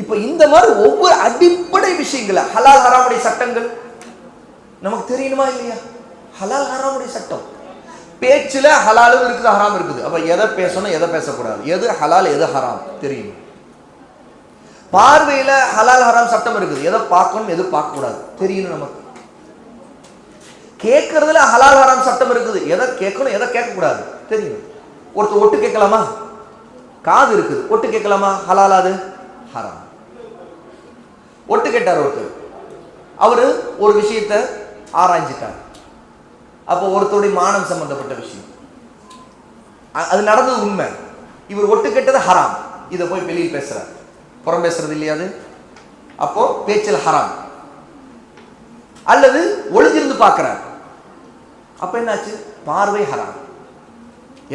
இப்போ இந்த மாதிரி ஒவ்வொரு அடிப்படை விஷயங்கள ஹலால் ஹராமுடைய சட்டங்கள் நமக்கு தெரியணுமா இல்லையா? ஹலால் ஹராமுடைய சட்டம். பேச்சுல ஹலாலும் இருக்குது ஹராம் இருக்குது. அப்ப எதை பேசணும் எதை பேசக்கூடாது? எது ஹலால் எது ஹராம்? தெரியும்? பார்வையில ஹலால் ஹராம் சட்டம் இருக்குது. எதை பார்க்கணும் எது பார்க்கக்கூடாது? தெரியணும் நமக்கு. கேட்கறதுல ஹலால் ஹராம் சட்டம் இருக்குது. எதை கேட்கணும் எதை கேட்கக்கூடாது? தெரியும்? ஒருத்தர் ஒட்டு கேட்கலாமா? காது இருக்குது. ஒட்டு கேட்கலாமா? ஹலால் அது? ஹராம். ஒட்டு கேட்டார் ஒருத்தர். அவரு ஒரு விஷயத்தை ஆராய்ஞ்சிட்டார். அப்போ ஒருத்தருடைய மானம் சம்பந்தப்பட்ட விஷயம். அது நடந்தது உண்மை. இவர் ஒட்டு கேட்டது ஹராம். இதை போய் வெளியில் பேசுகிறார் புறம் பேசுறது இல்லையாது அப்போ பேச்சல் ஹராம். அல்லது ஒளிஞ்சிருந்து பார்க்கிறார். அப்ப என்னாச்சு? பார்வை ஹராம்.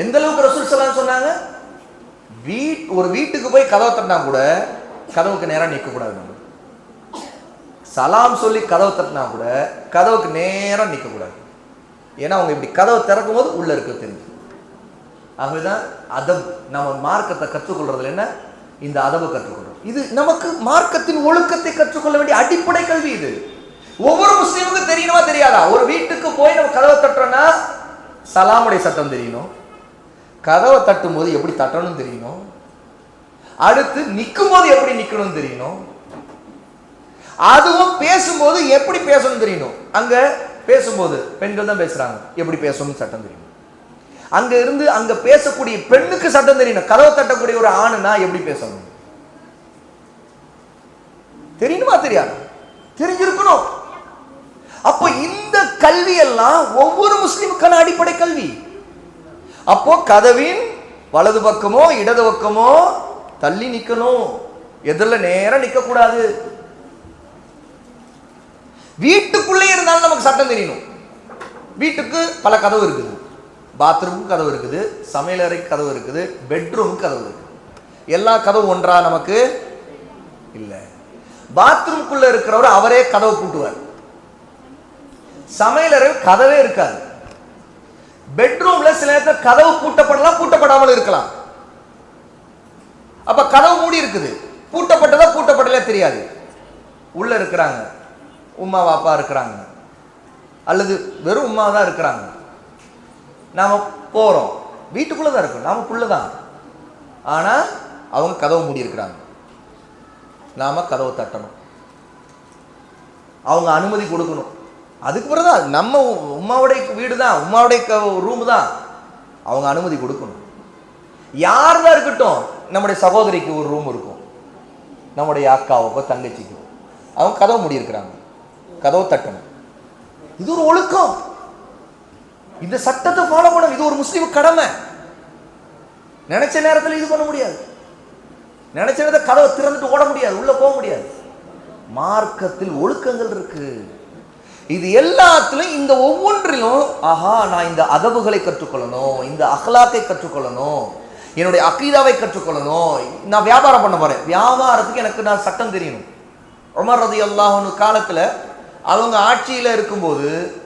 எந்த அளவுக்கு ரசூல் ஸல்லல்லாஹு சொன்னாங்க? வீட் ஒரு வீட்டுக்கு போய் கதவை தட்டினா கூட கதவுக்கு நேரா நிற்கக்கூடாது நம்ம. சலாம் சொல்லி கதவை தட்டினா கூட கதவுக்கு நேரம் நிற்கக்கூடாது ஏன்னா அவங்க இப்படி கதவை திறக்கும் போது உள்ளே இருக்க தெரிஞ்சு ஆகவேதான் அதப் நம்ம மார்க்கத்தை கற்றுக்கொள்றதுல என்ன? இந்த அதவை கற்றுக்கொள்றோம். இது நமக்கு மார்க்கத்தின் ஒழுக்கத்தை கற்றுக்கொள்ள வேண்டிய அடிப்படை கல்வி இது. ஒவ்வொரு முஸ்லீமுக்கும் தெரியணுமா தெரியாதா? ஒரு வீட்டுக்கு போய் நம்ம கதவை தட்டுறோம்னா சலாமுடைய சட்டம் தெரியணும். கதவை தட்டும் போது எப்படி தட்டணும்னு தெரியணும். அடுத்து நிற்கும் போது எப்படி நிற்கணும்னு தெரியணும். அதுவும் பேசும்போது எப்படி பேசணும் தெரியணும் அங்க பேசும்போது பெண்கள் தான் பேசுறாங்க. எப்படி பேசணும்னு சட்டம் தெரியணும் அங்க இருந்து அங்க பேசக்கூடிய பெண்ணுக்கு சட்டம் தெரியணும். கதவை தட்டக்கூடிய ஒரு ஆணுனா எப்படி பேசணும்? தெரியணுமா தெரியாது தெரிஞ்சிருக்கணும். அப்போ இந்த கல்வி எல்லாம் ஒவ்வொரு முஸ்லிமுக்கான அடிப்படை கல்வி. அப்போ கதவின் வலது பக்கமோ இடது பக்கமோ தள்ளி நிக்கணும். எதிரில் நேரம் நிற்கக்கூடாது கூடாது வீட்டுக்குள்ளே இருந்தாலும் நமக்கு சட்டம் தெரியணும். வீட்டுக்கு பல கதவு இருக்குது. பாத்ரூமுக்கு கதவு இருக்குது. சமையலறைக்கு கதவு இருக்குது. பெட்ரூமுக்கு கதவு இருக்குது. எல்லா கதவும் ஒன்றா நமக்கு இல்லை. பாத்ரூம்குள்ள இருக்கிறவர் அவரே கதவை பூட்டுவார். சமையலறை கதவே இருக்காது. பெட்ரூம்ல சில நேரத்தில் கதவு பூட்டப்படலாம் பூட்டப்படாமல் இருக்கலாம். அப்ப கதவு மூடி இருக்குது. பூட்டப்பட்டதா பூட்டப்படல தெரியாது. உள்ள இருக்கிறாங்க. உமா பாப்பா இருக்கிறாங்க. அல்லது வெறும் உமா தான் இருக்கிறாங்க. நாம் போகிறோம் வீட்டுக்குள்ளே தான் இருக்கோம் நாம புள்ள தான் ஆனால் அவங்க கதவு மூடி இருக்கிறாங்க. கதவை தட்டணும். அவங்க அனுமதி கொடுக்கணும். அதுக்கு பிறகு தான் நம்ம உமாவுடைய வீடு தான் உமாவுடைய ரூம் தான் அவங்க அனுமதி கொடுக்கணும். யார் தான் இருக்கட்டும் நம்முடைய சகோதரிக்கு ஒரு ரூம் இருக்கும். நம்முடைய அக்காவுக்கோ தங்கச்சிக்கோ. அவங்க கதவு மூடி இருக்கிறாங்க. கதவை தட்டணும். இது ஒரு ஒழுக்கம். இந்த சட்டத்தை ஃபாலோ பண்ணணும். இது ஒரு முஸ்லீம் கடமை. நினைச்ச நேரத்தில் இது பண்ண முடியாது. நினைச்ச நேரத்தில் கதவை திறந்துட்டு ஓட முடியாது. உள்ள போக முடியாது. மார்க்கத்தில் ஒழுக்கங்கள் இருக்கு. இது எல்லாத்திலும் இந்த ஒவ்வொன்றிலும் ஆஹா நான் இந்த அதவுகளை கற்றுக்கொள்ளணும். இந்த அகலாத்தை கற்றுக்கொள்ளணும். என்னுடைய அக்கீதாவை கற்றுக்கொள்ளணும். நான் வியாபாரம் பண்ண போறேன். வியாபாரத்துக்கு எனக்கு நான் சட்டம் தெரியணும். உமர் ரதி அல்லாஹ்னு காலத்தில் அவங்க ஆட்சியில் இருக்கும்போது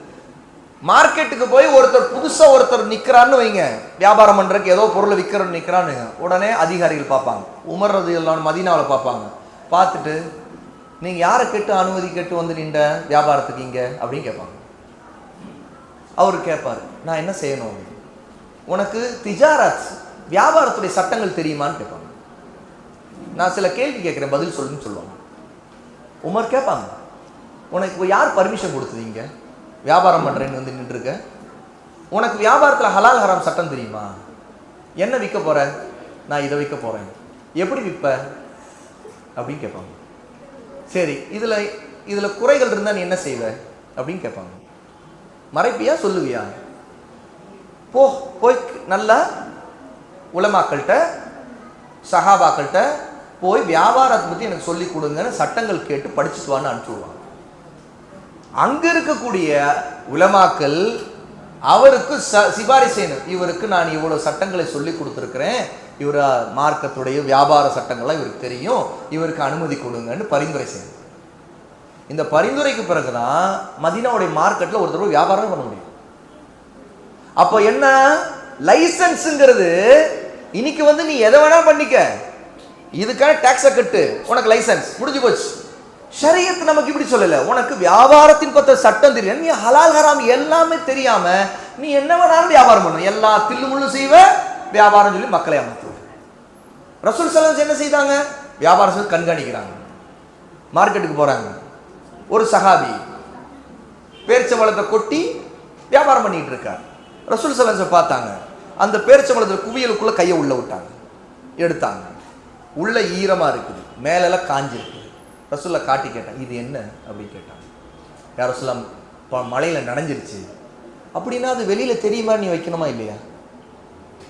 மார்க்கெட்டுக்கு போய் ஒருத்தர் புதுசாக ஒருத்தர் நிற்கிறான்னு வைங்க. வியாபாரம் பண்ணுறதுக்கு ஏதோ பொருளை விற்கிறன்னு நிற்கிறான்னு உடனே அதிகாரிகள் பார்ப்பாங்க. உமர் எல்லாம் அல்லாஹ் மதீனாவில் பார்ப்பாங்க. பார்த்துட்டு நீங்கள் யாரை கேட்டு அனுமதி கேட்டு வந்து நின்ற வியாபாரத்துக்கு இங்கே? அப்படின்னு கேட்பாங்க. அவர் கேட்பாரு நான் என்ன செய்யணும்? உனக்கு திஜாராத் வியாபாரத்துடைய சட்டங்கள் தெரியுமான்னு கேட்பாங்க. நான் சில கேள்வி கேட்குறேன் பதில் சொல்லுன்னு சொல்லுவாங்க. உமர் கேட்பாங்க உனக்கு இப்போ யார் பர்மிஷன் கொடுத்தது வியாபாரம் பண்ணுறேன்னு வந்து நின்றுருக்க. உனக்கு வியாபாரத்தில் ஹலால் ஹராம் சட்டம் தெரியுமா? என்ன விற்க போகிற நான் இதை விற்க போகிறேன் எப்படி விற்ப? அப்படின்னு கேட்பாங்க. சரி இதில் இதில் குறைகள் இருந்தால் நீ என்ன செய்வ? அப்படின்னு கேட்பாங்க. மறைப்பியா சொல்லுவியா? போ போய் நல்லா உலமாக்கள்கிட்ட சஹாபாக்கள்கிட்ட போய் வியாபாரத்தை பற்றி எனக்கு சொல்லி கொடுங்கன்னு சட்டங்கள் கேட்டு படிச்சுட்டு வான்னு அனுப்பிச்சுடுவாங்க அங்க இருக்கக்கூடிய உலமாக்கள் அவருக்கு ச சிபாரிசு செய்யணும் இவருக்கு நான் இவ்வளவு சட்டங்களை சொல்லி கொடுத்துருக்கிறேன். இவர் மார்க்கத்துடைய வியாபார சட்டங்கள்லாம் இவருக்கு தெரியும். இவருக்கு அனுமதி கொடுங்கன்னு பரிந்துரை செய்யணும். இந்த பரிந்துரைக்கு பிறகுதான் மதீனாவுடைய மார்க்கெட்டில் ஒரு தடவை வியாபாரம் பண்ண முடியும். அப்போ என்ன? லைசன்ஸுங்கிறது இன்னைக்கு வந்து நீ எதை வேணா பண்ணிக்க. இதுக்கான டாக்ஸை கட்டு. உனக்கு லைசன்ஸ் முடிஞ்சு போச்சு. ஷரியத் நமக்கு இப்படி சொல்லல. உனக்கு வியாபாரத்தின் பத்த சட்டம் தெரியும். நீ ஹலால் ஹராம் எல்லாமே தெரியாம நீ என்ன வேணாலும் வியாபாரம் பண்ணு. எல்லா தில்லுமுள்ளும் செய்வ வியாபாரம் சொல்லி மக்களை அமைத்து ரசூல் சலன்ஸ் என்ன செய்தாங்க? வியாபாரம் செய்து கண்காணிக்கிறாங்க. மார்க்கெட்டுக்கு போறாங்க. ஒரு சஹாபி பேரிச்சம்பளத்தை கொட்டி வியாபாரம் பண்ணிட்டு இருக்கார். ரசூல் சலன்ஸை பார்த்தாங்க. அந்த பேரிச்சம்பளத்தில் குவியலுக்குள்ள கையை உள்ள விட்டாங்க. எடுத்தாங்க. உள்ள ஈரமா இருக்குது. மேலெல்லாம் காஞ்சிருக்கு ரசூல்ல காட்டி கேட்டேன் இது என்ன? அப்படின்னு கேட்டாங்க யார் ரசூல்லாம் இப்போ மலையில் நனைஞ்சிருச்சு. அப்படின்னா அது வெளியில் தெரியுமா நீ வைக்கணுமா இல்லையா?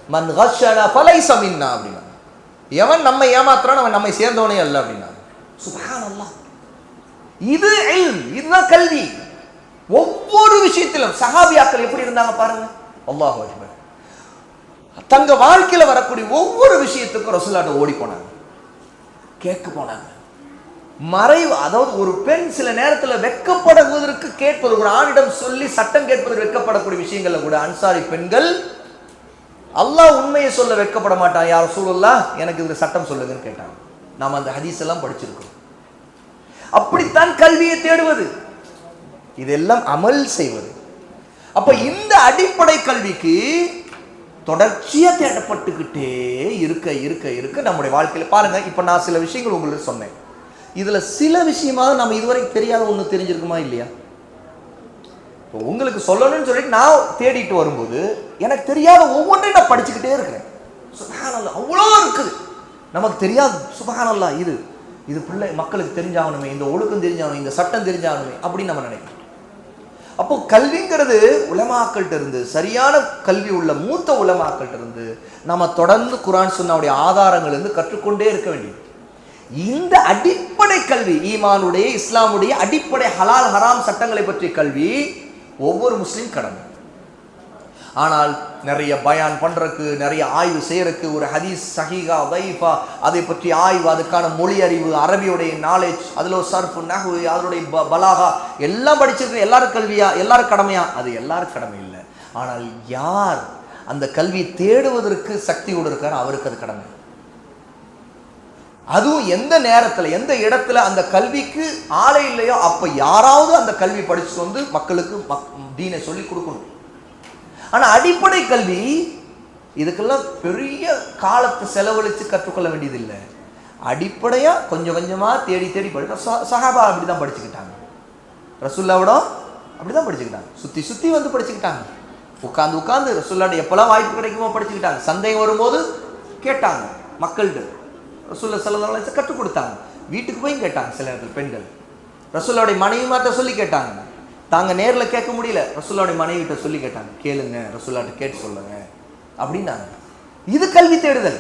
மன் ஹஷனா பலை சமின்னா அப்படின்னா. எவன் நம்ம ஏமாத்துறான் அவன் நம்மை சேர்ந்தவனே அல்ல அப்படின்னா. சுபஹானல்லாஹ். இது இதுதான் கல்வி. ஒவ்வொரு விஷயத்திலும் சஹாபியாக்கள் எப்படி இருந்தாங்க பாருங்க. அல்லாஹ் அக்பர். தங்க வாழ்க்கையில வரக்கூடிய ஒவ்வொரு விஷயத்துக்கும் ரசூலாட்ட ஓடி போனாங்க. கேட்க போனாங்க. மறைவு அதாவது ஒரு பெண் சில நேரத்தில் வெட்கப்படுவதற்கு கேட்பது ஒரு ஆணிடம் சொல்லி சட்டம் கேட்பதற்கு வெட்கப்படக்கூடிய விஷயங்கள்ல கூட அன்சாரி பெண்கள் அல்லாஹ் உண்மையை சொல்ல வெட்கப்பட மாட்டான். யார் சூழல்லா எனக்கு இதுல சட்டம் சொல்லுங்கன்னு கேட்டாங்க. நாம் அந்த ஹதீஸ் எல்லாம் படிச்சிருக்கோம் அப்படித்தான் கல்வியை தேடுவது. இதெல்லாம் அமல் செய்வது. அப்ப இந்த அடிப்படை கல்விக்கு தொடர்ச்சியா தேடப்பட்டுக்கிட்டே இருக்க இருக்க இருக்க நம்முடைய வாழ்க்கையில் பாருங்க இப்ப நான் சில விஷயங்கள் உங்களுக்கு சொன்னேன். இதுல சில விஷயமாவது நம்ம இதுவரை தெரியாத ஒண்ணு தெரிஞ்சிருக்குமா இல்லையா? இப்போ உங்களுக்கு சொல்லணும்னு சொல்லிட்டு நான் தேடிட்டு வரும்போது எனக்கு தெரியாத ஒவ்வொன்றையும் நான் படிச்சுக்கிட்டே இருக்கிறேன். சுபஹானல்லா அவ்வளோ இருக்குது. நமக்கு தெரியாது. சுபகானல்லா இது இது பிள்ளை மக்களுக்கு தெரிஞ்சாகணுமே இந்த ஒழுக்கம் தெரிஞ்சாகணும் இந்த சட்டம் தெரிஞ்சாகணுமே அப்படின்னு நம்ம நினைக்கிறோம். அப்போ கல்விங்கிறது உலமாக்கள்கிட்ட இருந்து சரியான கல்வி உள்ள மூத்த உலமாக்கள்கிட்ட இருந்து நம்ம தொடர்ந்து குரான் சொன்னாவுடைய ஆதாரங்கள் இருந்து கற்றுக்கொண்டே இருக்க வேண்டியது. இந்த அடி அடிப்படை கல்வி ஈமானுடைய இஸ்லாமுடைய அடிப்படை ஹலால் ஹராம் சட்டங்களை பற்றிய கல்வி ஒவ்வொரு முஸ்லீம் கடமை. ஆனால் நிறைய பயான் பண்றதுக்கு நிறைய ஆய்வு செய்யறதுக்கு ஒரு ஹதீஸ் சஹிகா வைஃபா அதை பற்றி ஆய்வு அதுக்கான மொழி அறிவு அரபியுடைய நாலேஜ் அதில் ஒரு சர்ஃப் நஹு அதனுடைய ப- பலாகா எல்லாம் படிச்சிருக்கு எல்லாரும் கல்வியா எல்லாரும் கடமையா? அது எல்லாரும் கடமை இல்லை. ஆனால் யார் அந்த கல்வி தேடுவதற்கு சக்தியோடு இருக்கார் அவருக்கு அது கடமை. அதுவும் எந்த நேரத்தில் எந்த இடத்துல அந்த கல்விக்கு ஆலை இல்லையோ அப்போ யாராவது அந்த கல்வி படிச்சுட்டு வந்து மக்களுக்கு மக் தீனை சொல்லி கொடுக்கணும். ஆனால் அடிப்படை கல்வி இதுக்கெல்லாம் பெரிய காலத்தை செலவழித்து கற்றுக்கொள்ள வேண்டியதில்லை. அடிப்படையாக கொஞ்சம் கொஞ்சமாக தேடி தேடி படி சஹாபா சஹாபா அப்படிதான் படிச்சுக்கிட்டாங்க. ரசுல்லாவோட அப்படிதான் படிச்சுக்கிட்டாங்க. சுற்றி சுற்றி வந்து படிச்சுக்கிட்டாங்க. உட்காந்து உட்காந்து ரசுல்லாட்ட எப்போல்லாம் வாய்ப்பு கிடைக்குமோ படிச்சுக்கிட்டாங்க. சந்தேகம் வரும்போது கேட்டாங்க மக்கள்கிட்ட. ரசுல்லா சல்லா கற்றுக் கொடுத்தாங்க. வீட்டுக்கு போய் கேட்டாங்க சில நேரத்தில் பெண்கள். ரசுல்லாவுடைய மனைவிமார்ட்ட சொல்லி கேட்டாங்க. தாங்க நேரில் கேட்க முடியல. ரசுல்லாவுடைய மனைவிட்ட சொல்லி கேட்டாங்க. கேளுங்க ரசூல்லாட்ட கேட்டு சொல்லுங்க. அப்படின்னாங்க. இது கல்வி தேடுதல்.